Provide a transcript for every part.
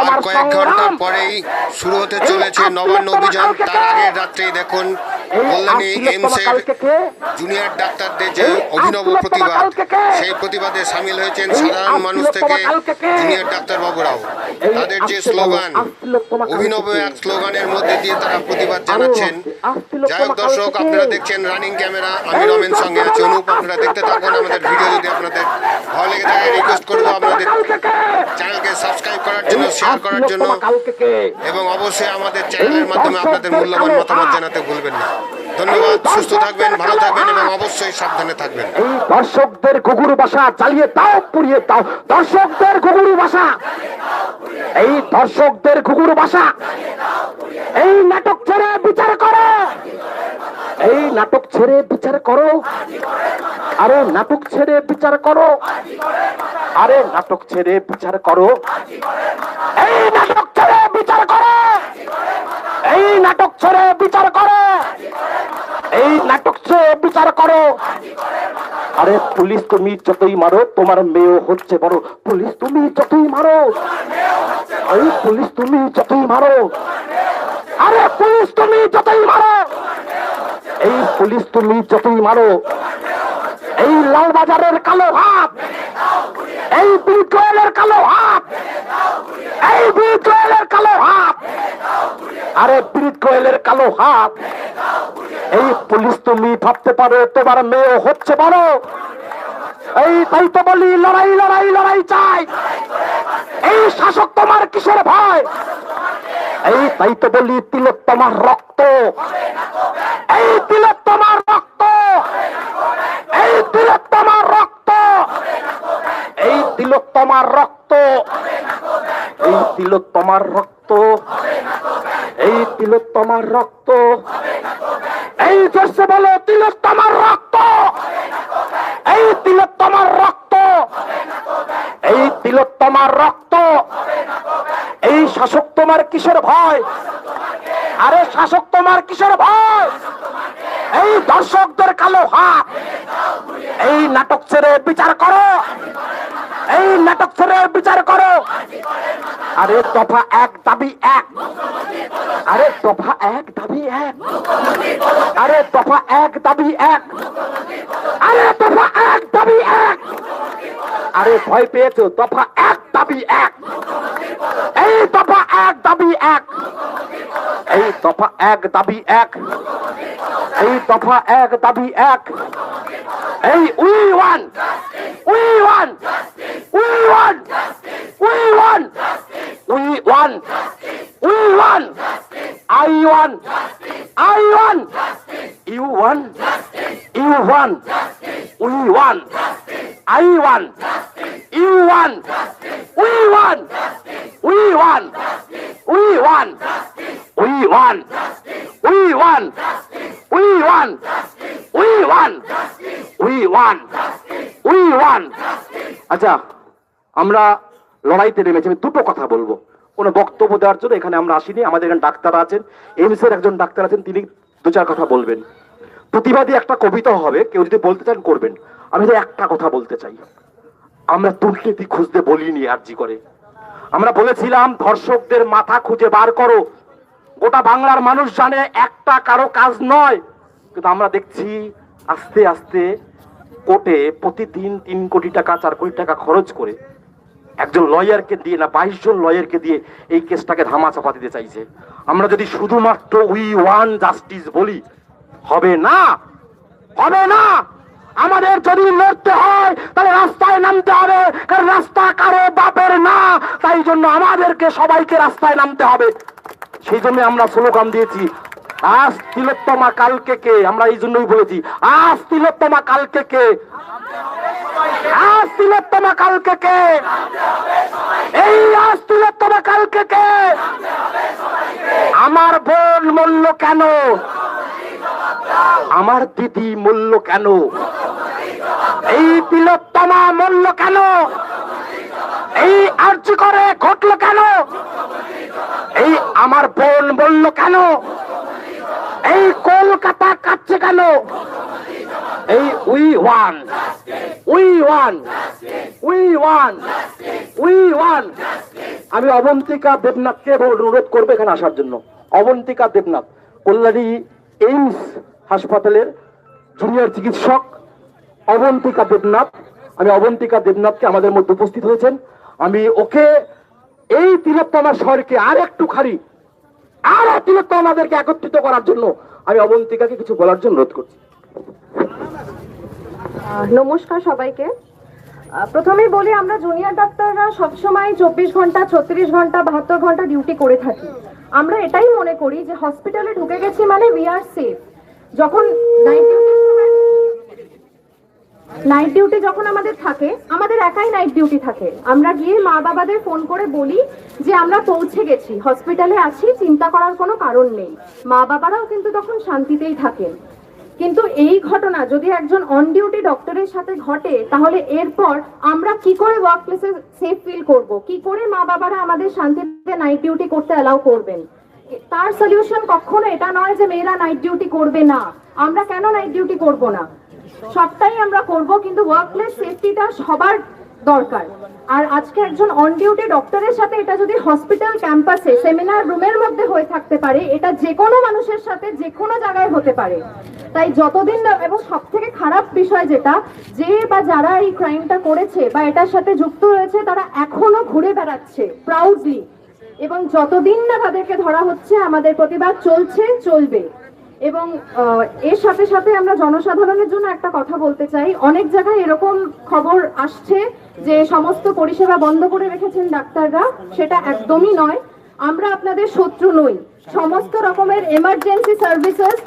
আর কয়েক ঘণ্টা পরেই শুরু হতে চলেছে নবান্ন অভিযান। তার আগের রাত্রেই দেখুন কল্যাণী এইমসের জুনিয়র ডাক্তারদের যে অভিনব প্রতিবাদ সেই প্রতিবাদে সামিল হয়েছেন সাধারণ মানুষ থেকে জুনিয়র ডাক্তারবাবুরাও। তাদের যে স্লোগান অভিনব এক স্লোগানের মধ্যে দিয়ে তারা প্রতিবাদ জানাচ্ছেন। যাই হোক দর্শক আপনারা দেখছেন রানিং ক্যামেরা আমি রমেন সঙ্গে আছি অনুপ আপনারা দেখতে থাকুন আমাদের ভিডিও যদি আপনাদের ভালো লেগে থাকে রিকোয়েস্ট করব আপনাদের চ্যানেলকে সাবস্ক্রাইব করার জন্য শেয়ার করার জন্য? এবং অবশ্যই আমাদের চ্যানেলের মাধ্যমে আপনাদের মূল্যবান মতামত জানাতে ভুলবেন না। ধন্যবাদ, সুস্থ থাকবেন, ভালো থাকবেন এবং অবশ্যই সাবধানে থাকবেন। দর্শকদের বাসা চালিয়ে দাও, পুড়িয়ে দাও। দর্শকদের বাসা। এই দর্শকদের বাসা। এই নাটক ছেড়ে বিচার করো। এই নাটক ছেড়ে বিচার করো। আরে নাটক ছেড়ে বিচার করো। আরে নাটক ছেড়ে বিচার করো। এই নাটক ছেড়ে বিচার করো। এই নাটক ছেড়ে বিচার করো। এই নাটক বিচার করো। আরে পুলিশ তুমি যতই মারো, তোমার মেয়েও হচ্ছে বড়। পুলিশ তুমি যতই মারো, এই পুলিশ তুমি যতই মারো। আরে পুলিশ তুমি যতই মারো, এই পুলিশ তুমি যতই মারো। এই লালবাজারের কালো হাত এই বিজয়েলের কালো হাত এই বিজয়েলের কালো হাত আরে কোয়েলের কালো হাত এই পুলিশ তুমি ভাবতে পারো, তোমার মেয়ে হচ্ছে বড়। এই, তাই তো বলি, লড়াই লড়াই লড়াই চাই। এই শাসক তোমার কিসের ভয়? এই, তাই তো বলি, তিলক তোমার রক্ত। এই, তিলক তোমার রক্ত। এই, তিলক তোমার রক্ত। এই, তিলক তোমার রক্ত। এই, তিলক তোমার রক্ত। এই, তিলক তোমার রক্ত। এই জোরসে বলো, তিলক তোমার রক্ত। এই তিলক তোমার রক্ত। এই তিলক তোমার রক্ত। এই শাসক তোমার কিসের ভয়? আরে শাসক তোমার কিসের ভয়? এই দর্শকদের কালো হাত। এই নাটক ছেড়ে বিচার করো। এই নাটক ছেড়ে বিচার করো। আরে দফা এক, দাবি এক। আরে দফা এক, দাবি এক। আরে দফা এক, দাবি এক। আরে দফা এক, দাবি এক। আরে ভয় পেয়েছ? দফা এক, দাবি এক। এই দফা এক, দাবি এক। এই দফা এক, দাবি এক। এই দফা এক, দাবি এক। এই we want. We want justice. We want justice. We want justice. We want justice. We want justice. I want justice. I want justice. You want justice. You want justice. আচ্ছা আমরা লড়াইতে নেমেছি, আমি দুটো কথা বলব। কোনো বক্তব্য দেওয়ার জন্য এখানে আমরা আসিনি, আমাদের এখানে ডাক্তার আছেন এইমস এর একজন ডাক্তার আছেন, তিনি দু চার কথা বলবেন। প্রতিবাদী একটা কবিতা হবে, কেউ যদি বলতে চান, করবেন। আমি তো একটা কথা বলতে চাই, আমরা দুর্নীতি খুঁজতে বলিনি আর্জি করে। আমরা বলেছিলাম, ধর্ষকদের মাথা খুঁজে বার করো। গোটা বাংলার মানুষ জানে, একটা কারও কাজ নয়। কিন্তু আমরা দেখছি, আস্তে আস্তে কোর্টে প্রতিদিন তিন কোটি টাকা, চার কোটি টাকা খরচ করে একজন লয়ারকে দিয়ে না, বাইশ জন লয়ারকে দিয়ে এই কেসটাকে ধামা চাপা দিতে চাইছে। আমরা যদি শুধুমাত্র উই ওয়ান জাস্টিস বলি, হবে না হবে না। আমাদের যদি লড়তে হয়, তাহলে রাস্তায় নামতে হবে, কারণ রাস্তা কারও বাপের না, তাই জন্য আমাদেরকে সবাইকে রাস্তায় নামতে হবে। সেই জন্য আমরা স্লোগান দিয়েছি আজ তিলোত্তমা কালকে কে? আমরা এই জন্যই বলেছি, আজ তিলোত্তমা কালকে কে? আজ তিলোত্তমা কালকে কে? এই আজ তিলোত্তমা কালকে কে? আমার বোন মূল্য কেন? আমার দিদি মূল্য কেন? এই তিলোত্তমা মূল্য কেন? এই আর্য করে ঘটলো কেন? এই আমার বোন বলল কেন? এই কলকাতা কাচ্ছে কেন? এই we want. We want. We want. We want. আমি অবন্তিকা দেবনাথকে অনুরোধ করব এখানে আসার জন্য। অবন্তিকা দেবনাথ, কল্যাণী এইমস হাসপাতালের জুনিয়র চিকিৎসক। অবন্তিকা দেবনাথ, আমি অবন্তিকা দেবনাথকে আমাদের মধ্যে উপস্থিত হয়েছেন। আমি ওকে এই তিলোত্তমা শহরকে আর একটু খালি আরও আমাদেরকে একত্রিত করার জন্য আমি অবন্তিকাকে কিছু বলার জন্য অনুরোধ করছি। নমস্কার সবাইকে। প্রথমেই বলি, আমরা জুনিয়র ডাক্তাররা সবসময় চব্বিশ ঘণ্টা, ছত্রিশ ঘণ্টা, বাহাত্তর ঘণ্টা ডিউটি করে থাকি। আমরা এটাই মনে করি যে হসপিটালে ঢুকে গেছি মানে উই আর সেফ যখন নাইট নাইট ডিউটি যখন আমাদের থাকে, আমাদের একাই নাইট ডিউটি থাকে। আমরা গিয়ে মা বাবাদের ফোন করে বলি যে আমরা পৌঁছে গেছি হসপিটালে আছি, চিন্তা করার কোনো কারণ নেই। মা বাবারাও কিন্তু তখন শান্তিতেই থাকেন। কিন্তু এই ঘটনা যদি একজন অন ডিউটি ডক্টরের সাথে ঘটে, তাহলে এরপর আমরা কি করে ওয়ার্ক প্লেসে সেফ ফিল করব? কি করে মা বাবারা আমাদের শান্তিতে নাইট ডিউটি করতে অ্যালাউ করবেন? তার সলিউশন কখনো এটা নয় যে মেয়েরা নাইট ডিউটি করবে না। আমরা কেন নাইট ডিউটি করব না? সবটাই আমরা করব, কিন্তু ওয়ার্কপ্লেস সেফটিটা সবার দরকার। আর আজকে একজন অন ডিউটি ডক্টরের সাথে এটা যদি হসপিটাল ক্যাম্পাসে সেমিনার রুমের মধ্যে হয়ে থাকতে পারে, এটা যে কোনো মানুষের সাথে যে কোনো জায়গায় হতে পারে। তাই যতদিন এবং সব থেকে খারাপ বিষয় যেটা, যে বা যারা এই ক্রাইমটা করেছে বা এটার সাথে যুক্ত রয়েছে, তারা এখনও ঘুরে বেড়াচ্ছে প্রাউডলি এবং যতদিন না তাদেরকে ধরা হচ্ছে, আমাদের প্রতিবাদ চলছে, চলবে। এবং এর সাথে সাথে আমরা জনসাধারণের জন্য একটা কথা বলতে চাই। অনেক জায়গায় এরকম খবর আসছে যে সমস্ত পরিষেবা বন্ধ করে রেখেছেন ডাক্তাররা। সেটা একদমই নয়। আমরা আপনাদের শত্রু নই। সমস্ত রকমের এমার্জেন্সি সার্ভিসেস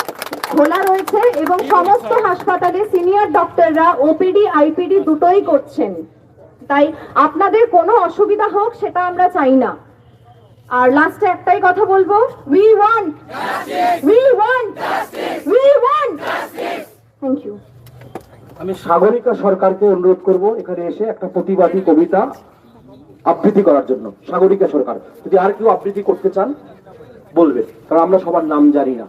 খোলা রয়েছে এবং সমস্ত হাসপাতালে সিনিয়র ডক্টররা ওপিডি আইপিডি দুটোই করছেন। তাই আপনাদের কোনো অসুবিধা হোক, সেটা আমরা চাই না। আর লাস্টে একটাই কথা বলব we want we want we want thank you আমি সাগরিকা সরকারকে অনুরোধ করব এখানে এসে একটা প্রতিবাদী কবিতা আবৃত্তি করার জন্য। সাগরিকা সরকার যদি আর কেউ আবৃত্তি করতে চান বলবে। কারণ আমরা সবার নাম জানি না।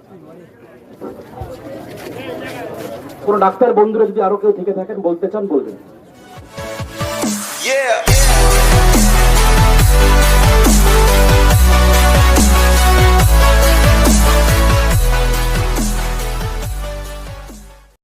কোন ডাক্তার বন্ধুরা যদি আরও কেউ থেকে থাকেন বলতে চান বলবেন। Yeah.